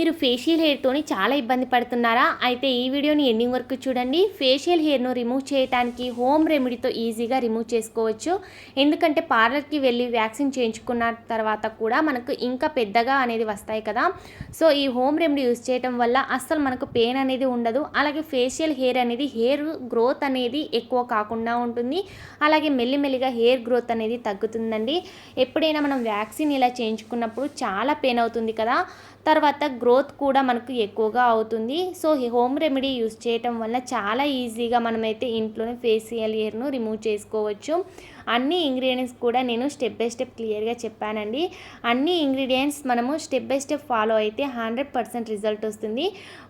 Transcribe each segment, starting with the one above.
మీరు ఫేషియల్ హెయిర్తోని చాలా ఇబ్బంది పడుతున్నారా? అయితే ఈ వీడియోని ఎండింగ్ వరకు చూడండి. ఫేషియల్ హెయిర్ను రిమూవ్ చేయడానికి హోమ్ రెమెడీతో ఈజీగా రిమూవ్ చేసుకోవచ్చు. ఎందుకంటే పార్లర్కి వెళ్ళి వ్యాక్సిన్ చేయించుకున్న తర్వాత కూడా మనకు ఇంకా పెద్దగా అనేది వస్తాయి కదా. సో ఈ హోమ్ రెమెడీ యూస్ చేయడం వల్ల అస్సలు మనకు పెయిన్ అనేది ఉండదు. అలాగే ఫేషియల్ హెయిర్ అనేది హెయిర్ గ్రోత్ అనేది ఎక్కువ కాకుండా ఉంటుంది. అలాగే మెల్లిమెల్లిగా హెయిర్ గ్రోత్ అనేది తగ్గుతుందండి. ఎప్పుడైనా మనం వ్యాక్సిన్ ఇలా చేయించుకున్నప్పుడు చాలా పెయిన్ అవుతుంది కదా. తర్వాత గ్రోత్ కూడా మనకు ఎక్కువగా అవుతుంది. సో ఈ హోమ్ రెమెడీ యూస్ చేయటం వల్ల చాలా ఈజీగా మనమైతే ఇంట్లోనే ఫేషియల్ ఇయర్ను రిమూవ్ చేసుకోవచ్చు. అన్ని ఇంగ్రీడియంట్స్ కూడా నేను స్టెప్ బై స్టెప్ క్లియర్గా చెప్పానండి. అన్ని ఇంగ్రీడియంట్స్ మనము స్టెప్ బై స్టెప్ ఫాలో అయితే హండ్రెడ్ పర్సెంట్ రిజల్ట్ వస్తుంది.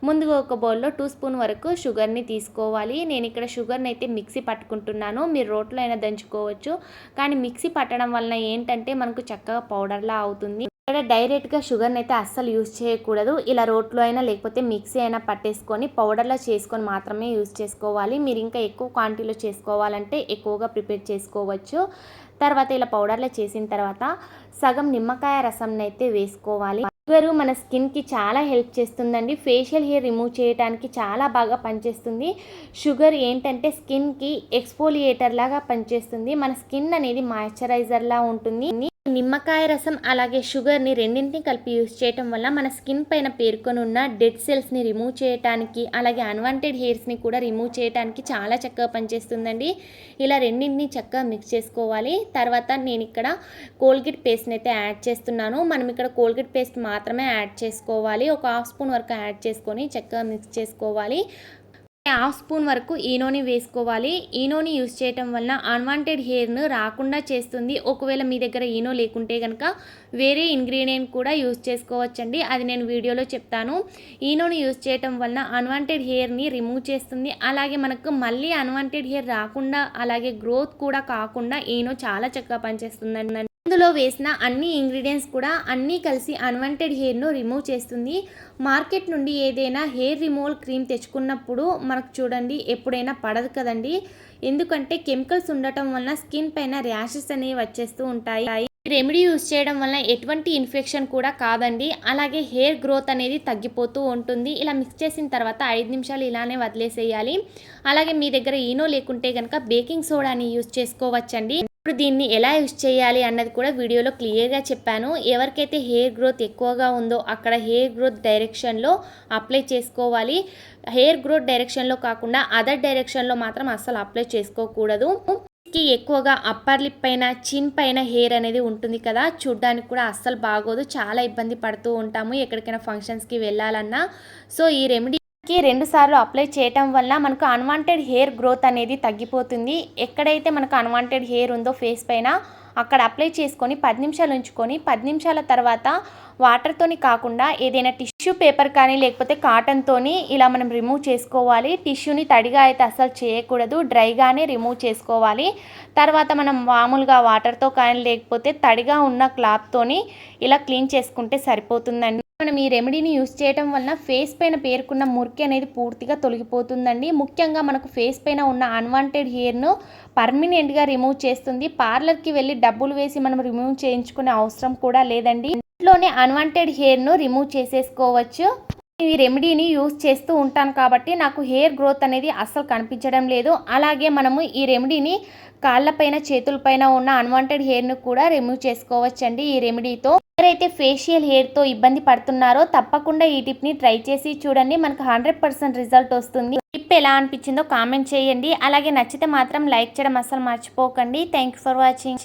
ముందుగా ఒక బౌల్లో టూ స్పూన్ వరకు షుగర్ని తీసుకోవాలి. నేను ఇక్కడ షుగర్ని అయితే మిక్సీ పట్టుకుంటున్నాను. మీరు రోట్లో అయినా దంచుకోవచ్చు. కానీ మిక్సీ పట్టడం వలన ఏంటంటే మనకు చక్కగా పౌడర్లా అవుతుంది. ఇక్కడ డైరెక్ట్గా షుగర్ని అయితే అస్సలు యూజ్ చేయకూడదు. ఇలా రోట్లో అయినా లేకపోతే మిక్సీ అయినా పట్టేసుకొని పౌడర్లో చేసుకొని మాత్రమే యూజ్ చేసుకోవాలి. మీరు ఇంకా ఎక్కువ క్వాంటిటీలో చేసుకోవాలంటే ఎక్కువగా ప్రిపేర్ చేసుకోవచ్చు. తర్వాత ఇలా పౌడర్లో చేసిన తర్వాత సగం నిమ్మకాయ రసంని అయితే వేసుకోవాలి. షుగర్ మన స్కిన్కి చాలా హెల్ప్ చేస్తుందండి. ఫేషియల్ హెయిర్ రిమూవ్ చేయడానికి చాలా బాగా పనిచేస్తుంది. షుగర్ ఏంటంటే స్కిన్కి ఎక్స్పోలియేటర్ లాగా పనిచేస్తుంది. మన స్కిన్ అనేది మాయిశ్చరైజర్లా ఉంటుంది. నిమ్మకాయ రసం అలాగే షుగర్ని రెండింటిని కలిపి యూస్ చేయటం వల్ల మన స్కిన్ పైన పేర్కొని ఉన్న డెడ్ సెల్స్ని రిమూవ్ చేయడానికి అలాగే అన్వాంటెడ్ హెయిర్స్ని కూడా రిమూవ్ చేయడానికి చాలా చక్కగా పనిచేస్తుందండి. ఇలా రెండింటిని చక్కగా మిక్స్ చేసుకోవాలి. తర్వాత నేను ఇక్కడ కోల్గేట్ పేస్ట్ని అయితే యాడ్ చేస్తున్నాను. మనం ఇక్కడ కోల్గేట్ పేస్ట్ మాత్రమే యాడ్ చేసుకోవాలి. ఒక హాఫ్ స్పూన్ వరకు యాడ్ చేసుకొని చక్కగా మిక్స్ చేసుకోవాలి. హాఫ్ స్పూన్ వరకు ఈనోని వేసుకోవాలి. ఈనోని యూస్ చేయటం వలన అన్వాంటెడ్ హెయిర్ను రాకుండా చేస్తుంది. ఒకవేళ మీ దగ్గర ఈనో లేకుంటే కనుక వేరే ఇంగ్రీడియంట్ కూడా యూస్ చేసుకోవచ్చండి. అది నేను వీడియోలో చెప్తాను. ఈనోని యూస్ చేయటం వలన అన్వాంటెడ్ హెయిర్ని రిమూవ్ చేస్తుంది. అలాగే మనకు మళ్ళీ అన్వాంటెడ్ హెయిర్ రాకుండా అలాగే గ్రోత్ కూడా కాకుండా ఈనో చాలా చక్కగా పనిచేస్తుందండి. ఇందులో వేసిన అన్ని ఇంగ్రీడియంట్స్ కూడా అన్నీ కలిసి అన్వాంటెడ్ హెయిర్ను రిమూవ్ చేస్తుంది. మార్కెట్ నుండి ఏదైనా హెయిర్ రిమూవల్ క్రీమ్ తెచ్చుకున్నప్పుడు మనకు చూడండి ఎప్పుడైనా పడదు కదండి. ఎందుకంటే కెమికల్స్ ఉండటం వలన స్కిన్ పైన ర్యాషెస్ అనేవి వచ్చేస్తూ ఉంటాయి. రెమెడీ యూస్ చేయడం వల్ల ఎటువంటి ఇన్ఫెక్షన్ కూడా కాదండి. అలాగే హెయిర్ గ్రోత్ అనేది తగ్గిపోతూ ఉంటుంది. ఇలా మిక్స్ చేసిన తర్వాత ఐదు నిమిషాలు ఇలానే వదిలేసేయాలి. అలాగే మీ దగ్గర ఈనో లేకుంటే కనుక బేకింగ్ సోడాని యూస్ చేసుకోవచ్చండి. ఇప్పుడు దీన్ని ఎలా యూస్ చేయాలి అన్నది కూడా వీడియోలో క్లియర్గా చెప్పాను. ఎవరికైతే హెయిర్ గ్రోత్ ఎక్కువగా ఉందో అక్కడ హెయిర్ గ్రోత్ డైరెక్షన్లో అప్లై చేసుకోవాలి. హెయిర్ గ్రోత్ డైరెక్షన్లో కాకుండా అదర్ డైరెక్షన్లో మాత్రం అస్సలు అప్లై చేసుకోకూడదు. కి ఎక్కువగా అప్పర్ లిప్ పైన చిన్ పైన హెయిర్ అనేది ఉంటుంది కదా చూడ్డానికి కూడా అస్సలు బాగోదు. చాలా ఇబ్బంది పడుతూ ఉంటాము ఎక్కడికైనా ఫంక్షన్స్కి వెళ్ళాలన్నా. సో ఈ రెమెడీ కి రెండు సార్లు అప్లై చేయటం వల్ల మనకు అన్వాంటెడ్ హెయిర్ గ్రోత్ అనేది తగ్గిపోతుంది. ఎక్కడైతే మనకు అన్వాంటెడ్ హెయిర్ ఉందో ఫేస్ పైన అక్కడ అప్లై చేసుకొని పది నిమిషాలు ఉంచుకొని పది నిమిషాల తర్వాత వాటర్తోని కాకుండా ఏదైనా టిష్యూ పేపర్ కానీ లేకపోతే కాటన్తోని ఇలా మనం రిమూవ్ చేసుకోవాలి. టిష్యూని తడిగా అయితే అసలు చేయకూడదు. డ్రైగానే రిమూవ్ చేసుకోవాలి. తర్వాత మనం మామూలుగా వాటర్తో కానీ లేకపోతే తడిగా ఉన్న క్లాత్తోని ఇలా క్లీన్ చేసుకుంటే సరిపోతుందండి. మనం ఈ రెమెడీని యూస్ చేయడం వలన ఫేస్ పైన పేరుకున్న మురికి అనేది పూర్తిగా తొలగిపోతుందండి. ముఖ్యంగా మనకు ఫేస్ పైన ఉన్న అన్వాంటెడ్ హెయిర్ను పర్మనెంట్గా రిమూవ్ చేస్తుంది. పార్లర్కి వెళ్ళి డబ్బులు వేసి మనం రిమూవ్ చేయించుకునే అవసరం కూడా లేదండి. ఇంట్లోనే అన్వాంటెడ్ హెయిర్ను రిమూవ్ చేసేసుకోవచ్చు. ఈ రెమెడీని యూస్ చేస్తూ ఉంటాను కాబట్టి నాకు హెయిర్ గ్రోత్ అనేది అస్సలు కనిపించడం లేదు. అలాగే మనము ఈ రెమెడీని కాళ్ళపైన చేతులపైన ఉన్న అన్వాంటెడ్ హెయిర్ను కూడా రిమూవ్ చేసుకోవచ్చండి ఈ రెమెడీతో ఎవరైతే ఫేషియల్ హెయిర్తో ఇబ్బంది పడుతున్నారో తప్పకుండా ఈ టిప్ని ట్రై చేసి చూడండి. మనకు హండ్రెడ్ పర్సెంట్ రిజల్ట్ వస్తుంది. టిప్ ఎలా అనిపించిందో కామెంట్ చేయండి. అలాగే నచ్చితే మాత్రం లైక్ చేయడం అస్సలు మర్చిపోకండి. Thank for watching